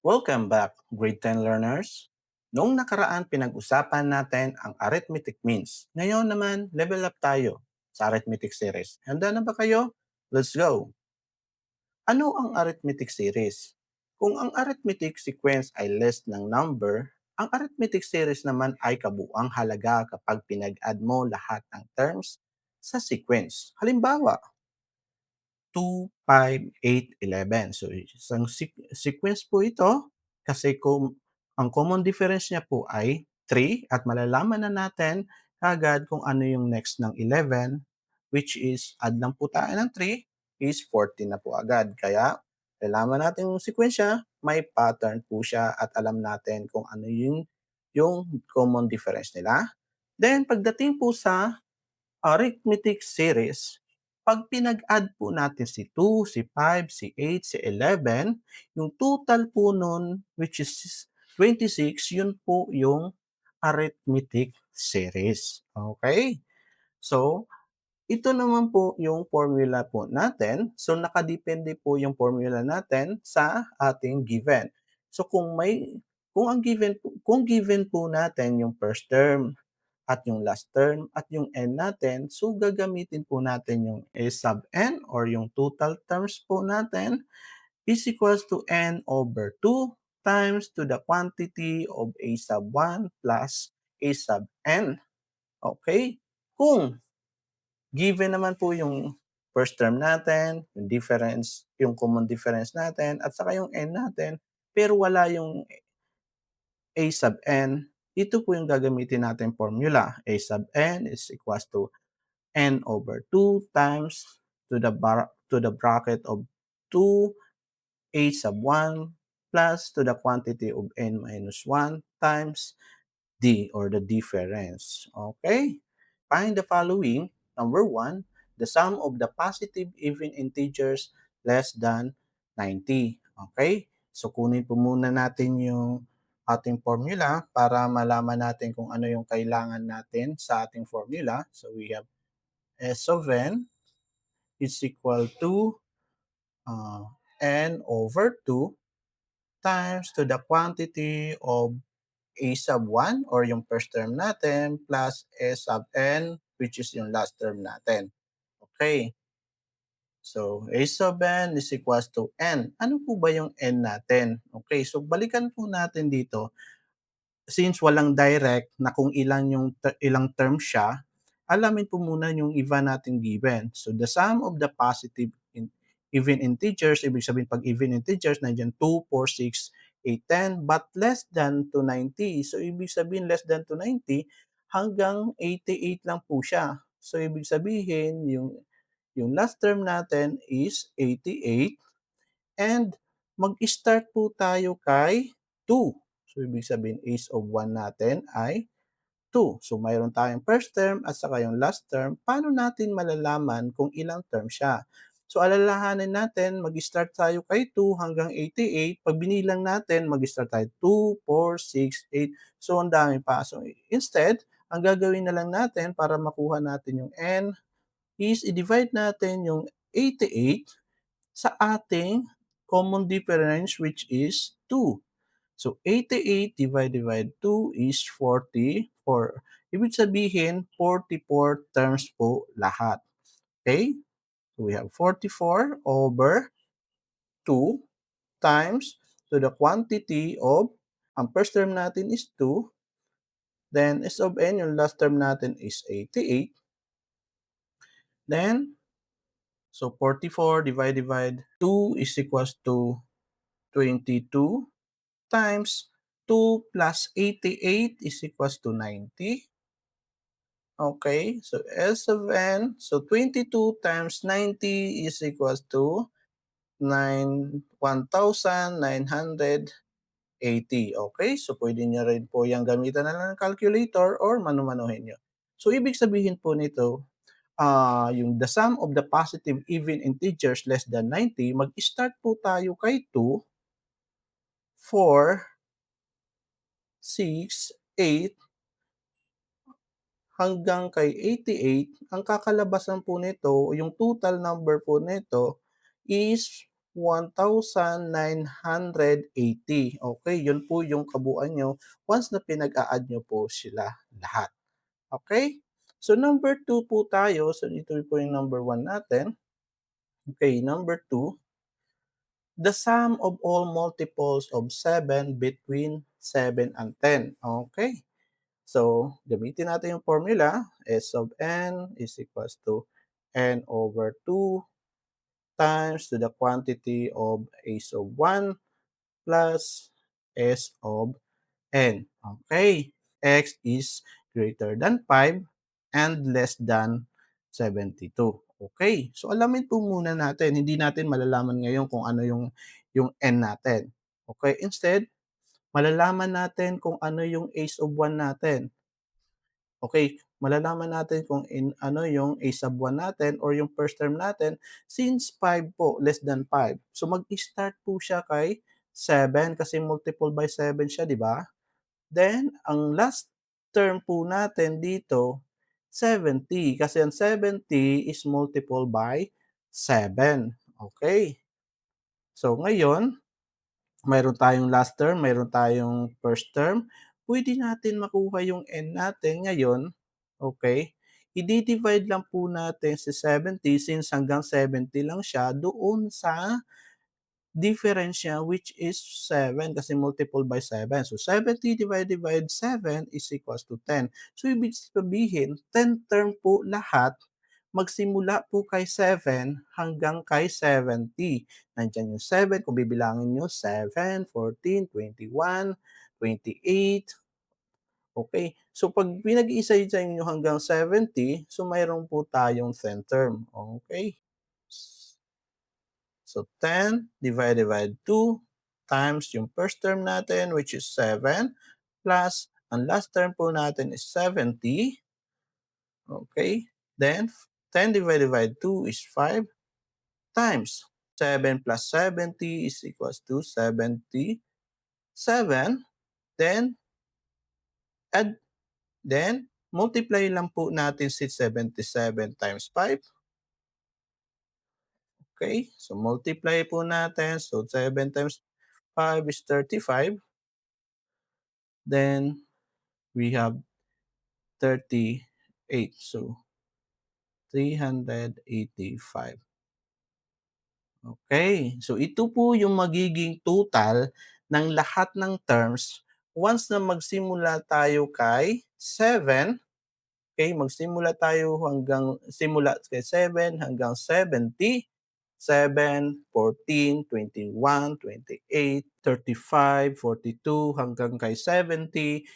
Welcome back, grade 10 learners. Noong nakaraan pinag-usapan natin ang arithmetic means. Ngayon naman, level up tayo sa arithmetic series. Handa na ba kayo? Let's go! Ano ang arithmetic series? Kung ang arithmetic sequence ay less ng number, ang arithmetic series naman ay kabuang halaga kapag pinag-add mo lahat ng terms sa sequence. Halimbawa, 2, 5, 8, 11. So, isang sequence po ito kasi kung ang common difference niya po ay 3 at malalaman na natin agad kung ano yung next ng 11 which is add lang po tayo ng 3 is 14 na po agad. Kaya, nalaman natin yung sequensya, may pattern po siya at alam natin kung ano yung, yung common difference nila. Then, pagdating po sa arithmetic series, pag pinag-add po natin si 2, si 5, si 8, si 11, yung total po nun, which is 26, yun po yung arithmetic series. Okay? So, ito naman po yung formula po natin. So, nakadepende po yung formula natin sa ating given. So, kung may kung ang given kung given po natin yung first term, at yung last term at yung n natin. So, gagamitin po natin yung a sub n or yung total terms po natin is equals to n over 2 times to the quantity of a sub 1 plus a sub n. Okay? Kung given naman po yung first term natin, yung difference, yung common difference natin, at saka yung n natin, pero wala yung a sub n, ito po yung gagamitin natin formula. A sub n is equals to n over 2 times to the bar to the bracket of 2 a sub 1 plus to the quantity of n minus 1 times d or the difference. Okay? Find the following. Number 1, the sum of the positive even integers less than 90. Okay? So kunin po muna natin yung ating formula para malaman natin kung ano yung kailangan natin sa ating formula. So we have S of n is equal to uh, n over 2 times to the quantity of a sub 1 or yung first term natin plus s sub n which is yung last term natin. Okay. So, a sub n is equals to n. Ano po ba yung n natin? Okay, so balikan po natin dito since walang direct na kung ilan yung ilang term siya, alamin po muna yung iba nating given. So the sum of the positive in, even integers, ibig sabihin pag even integers, nandiyan 2, 4, 6, 8, 10, but less than to 90. So ibig sabihin less than to 90, hanggang 88 lang po siya. So ibig sabihin yung yung last term natin is 88 and mag-start po tayo kay 2. So, ibig sabihin, ace of 1 natin ay 2. So, mayroon tayong first term at saka yung last term. Paano natin malalaman kung ilang term siya? So, alalahanin natin, mag-start tayo kay 2 hanggang 88. Pag binilang natin, mag-start tayo 2, 4, 6, 8. So, ang dami pa. So, instead, ang gagawin na lang natin para makuha natin yung n is i-divide natin yung 88 sa ating common difference which is 2. So, 88 divided by 2 is 44. Ibig sabihin, 44 terms po lahat. Okay? So, we have 44 over 2 times to the quantity of, ang first term natin is 2, then S of n, yung last term natin is 88. Then, so 44 divided by 2 is equals to 22 times 2 plus 88 is equals to 90. Okay, so S of n, so 22 times 90 is equals to 9, 1,980. Okay, so pwede nyo rin po yung gamitan na lang ng calculator or manumanuhin nyo. So, ibig sabihin po nito, uh, yung the sum of the positive even integers less than 90, mag-start po tayo kay 2 4, 6, 8, hanggang kay 88, ang kakalabasan po nito, yung total number po nito is 1,980. Okay, yun po yung kabuuan nyo once na pinag-a-add nyo po sila lahat. Okay? So, number 2 po tayo. So, ito po yung number 1 natin. Okay, number 2. The sum of all multiples of 7 between 7 and 10. Okay? So, gamitin natin yung formula. S of n is equals to n over 2 times to the quantity of a of 1 plus s of n. Okay? x is greater than 5 and less than 72. Okay? So, alamin po muna natin. Hindi natin malalaman ngayon kung ano yung, yung n natin. Okay? Instead, malalaman natin kung ano yung ace of 1 natin. Okay, malalaman natin kung in ano yung a sub 1 natin or yung first term natin since 5 po, less than 5. So mag-start po siya kay 7 kasi multiple by 7 siya, di ba? Then, ang last term po natin dito, 70 kasi ang 70 is multiple by 7. Okay? So ngayon, mayroon tayong last term, mayroon tayong first term pwede natin makuha yung n natin ngayon, okay, i-divide lang po natin si 70 since hanggang 70 lang siya doon sa difference which is 7 kasi multiple by 7. So 70 divided by 7 is equals to 10. So ibig sabihin, 10 term po lahat magsimula po kay 7 hanggang kay 70. Nandiyan yung 7, kung bibilangin nyo, 7, 14, 21, 28, Okay, so pag pinag-iisa-isa nyo hanggang 70, so mayroon po tayong 10 term. Okay? So 10 divided by 2 times yung first term natin which is 7 plus ang last term po natin is 70. Okay? Then 10 divided by 2 is 5 times 7 plus 70 is equals to 77. Then add, then multiply lang po natin si 77 times 5. Okay, so multiply po natin. So 7 times 5 is 35. Then we have 38. So 385. Okay, so ito po yung magiging total ng lahat ng terms once na magsimula tayo kay 7, okay, magsimula tayo hanggang, simula kay 7 hanggang 70, 7, 14, 21, 28, 35, 42, hanggang kay 70,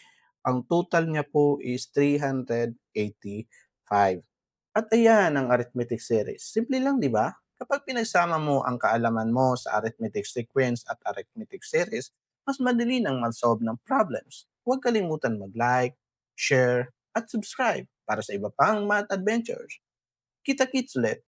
ang total niya po is 385. At ayan ang arithmetic series. Simple lang, di ba? Kapag pinagsama mo ang kaalaman mo sa arithmetic sequence at arithmetic series, mas madali nang mag-solve ng problems. Huwag kalimutan mag-like, share, at subscribe para sa iba pang math adventures. Kita-kits ulit!